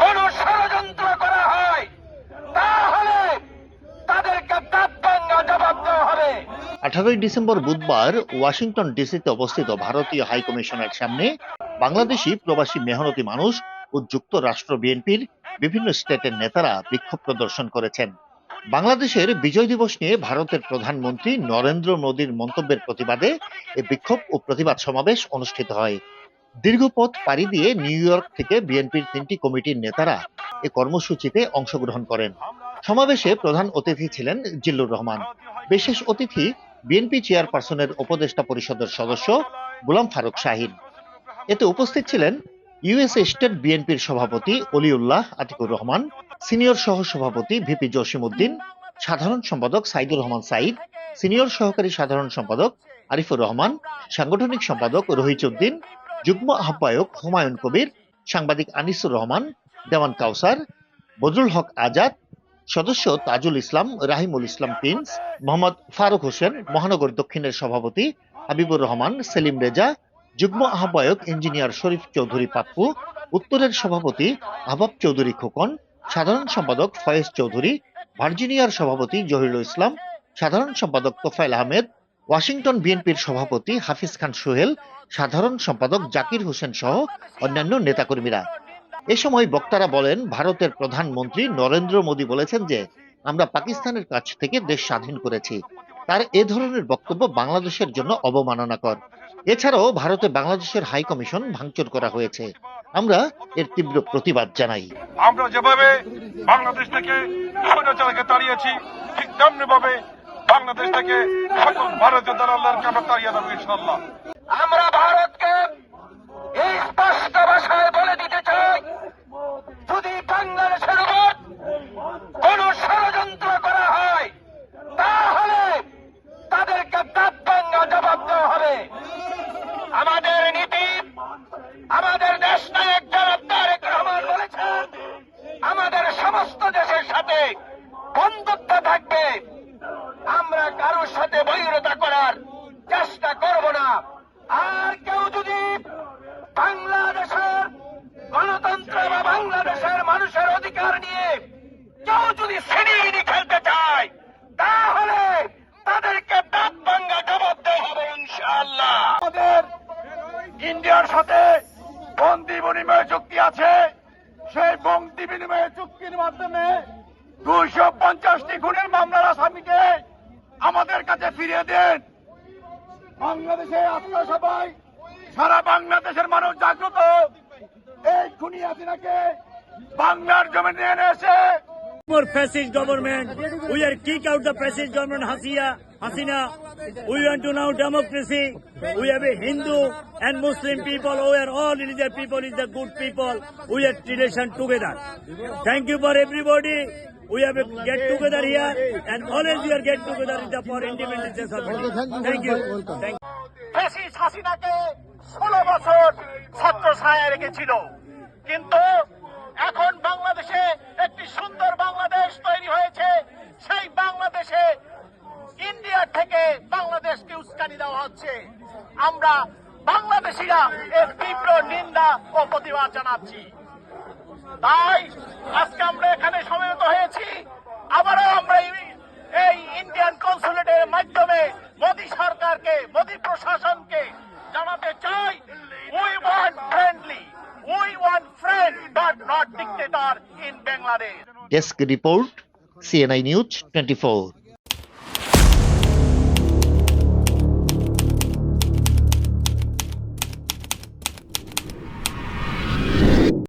কোন ষড়যন্ত্র করা হয়, তাহলে তাদেরকে দাঁতভাঙ্গা জবাব দেওয়া হবে। আঠারোই ডিসেম্বর বুধবার ওয়াশিংটন ডিসিতে অবস্থিত ভারতীয় হাইকমিশনের সামনে বাংলাদেশি প্রবাসী মেহনতি মানুষ ও যুক্তরাষ্ট্র বিএনপির বিভিন্ন স্টেটের নেতারা বিক্ষোভ প্রদর্শন করেছেন। বাংলাদেশের বিজয় দিবস নিয়ে ভারতের প্রধানমন্ত্রী নরেন্দ্র মোদীর মন্তব্যের প্রতিবাদে এ বিক্ষোভ ও প্রতিবাদ সমাবেশ অনুষ্ঠিত হয়। দীর্ঘ পথ পাড়ি দিয়ে নিউ ইয়র্ক থেকে বিএনপির তিনটি কমিটির নেতারা এ কর্মসূচিতে অংশগ্রহণ করেন। সমাবেশে প্রধান অতিথি ছিলেন জিল্লুর রহমান। বিশেষ অতিথি বিএনপি চেয়ারপারসনের উপদেষ্টা পরিষদের সদস্য গোলাম ফারুক শাহিন। এতে উপস্থিত ছিলেন ইউএসএ স্টেট বিএনপির সভাপতি অলিউল্লাহ আতিকুর রহমান, সিনিয়র সহ সভাপতি ভিপি জসিমউদ্দিন, সাধারণ সম্পাদক সাইদুর রহমান সাইদ, সিনিয়র সহকারী সাধারণ সম্পাদক আরিফুর রহমান, সাংগঠনিক সম্পাদক রহিচউদ্দিন যুগ্ম আহ্বায়ক হুমায়ুন কবির, সাংবাদিক আনিসুর রহমান, দেওয়ান কাউসার বজরুল হক আজাদ, সদস্য তাজুল ইসলাম, রাহিমুল ইসলাম প্রিন্স, মোহাম্মদ ফারুক হোসেন, মহানগর দক্ষিণের সভাপতি হাবিবুর রহমান, সেলিম রেজা, যুগ্ম আহ্বায়ক ইঞ্জিনিয়ার শরীফ চৌধুরী পাপ্পু, উত্তরের সভাপতি আহবাব চৌধুরী খোকন, সাধারণ সম্পাদক ফয়েজ চৌধুরী, ভার্জিনিয়ার সভাপতি জহিরুল ইসলাম, সাধারণ সম্পাদক তোফায়েল আহমেদ ওয়াশিংটন বিএনপির সভাপতি হাফিজ খান সোহেল, সাধারণ সম্পাদক জাকির হোসেন সহ অন্যান্য নেতাকর্মীরা। এ সময় বক্তারা বলেন, ভারতের প্রধানমন্ত্রী নরেন্দ্র মোদী বলেছেন যে, আমরা পাকিস্তানের কাছ থেকে দেশ স্বাধীন করেছি। তার এ ধরনের বক্তব্য বাংলাদেশের জন্য অবমাননাকর। এছাড়াও ভারতে বাংলাদেশের হাই কমিশন ভাঙচুর করা হয়েছে। আমরা এর তীব্র প্রতিবাদ জানাই। আমরা যেভাবে বাংলাদেশ থেকে ঠিক তেমনি ভাবে বাংলাদেশ থেকে সকল ভারতীয় দালালদেরকে আমরা তাড়িয়ে দেবো ইনশাল্লাহ গণতন্ত্র বা বাংলাদেশের মানুষের অধিকার নিয়ে কেউ যদি শ্রেণি খেলতে চায়, তাহলে তাদেরকে দাঁত ভাঙ্গা জবাব দেওয়া হবে ইনশাআল্লাহ। আমাদের ইন্ডিয়ার সাথে বন্দি বিনিময় চুক্তি আছে। সেই বন্দি বিনিময় চুক্তির মাধ্যমে দুইশো পঞ্চাশটি খুনের মামলার আসামিকে আমাদের কাছে ফিরিয়ে দেন। বাংলাদেশে আপনারা সবাই সারা বাংলাদেশের মানুষ জাগ্রত। এই খুনি হাসিনাকে বাংলার জমিনে এনে এসে more fascist government. We are kick out the fascist government Hasina. Hasina. We want to now democracy. We have a Hindu and Muslim people. We are all religious people. Is the good people. We are relation together. Thank you for everybody. We have a get together here, and always we are get together is the for independence. Thank you. Thank you. বছর ছত্র ছায়া রেখেছিল? কিন্তু এখন বাংলাদেশে একটি সুন্দর বাংলাদেশ তৈরি হয়েছে। সেই বাংলাদেশে ইন্ডিয়া থেকে বাংলাদেশকে উস্কানি দেওয়া হচ্ছে। আমরা বাংলাদেশিরা এর তীব্র নিন্দা ও প্রতিবাদ জানাচ্ছি। তাই আজকে আমরা এখানে সমবেত হয়েছি। আবারও আমরা not dictator in Bangladesh. Desk report, CNI News 24.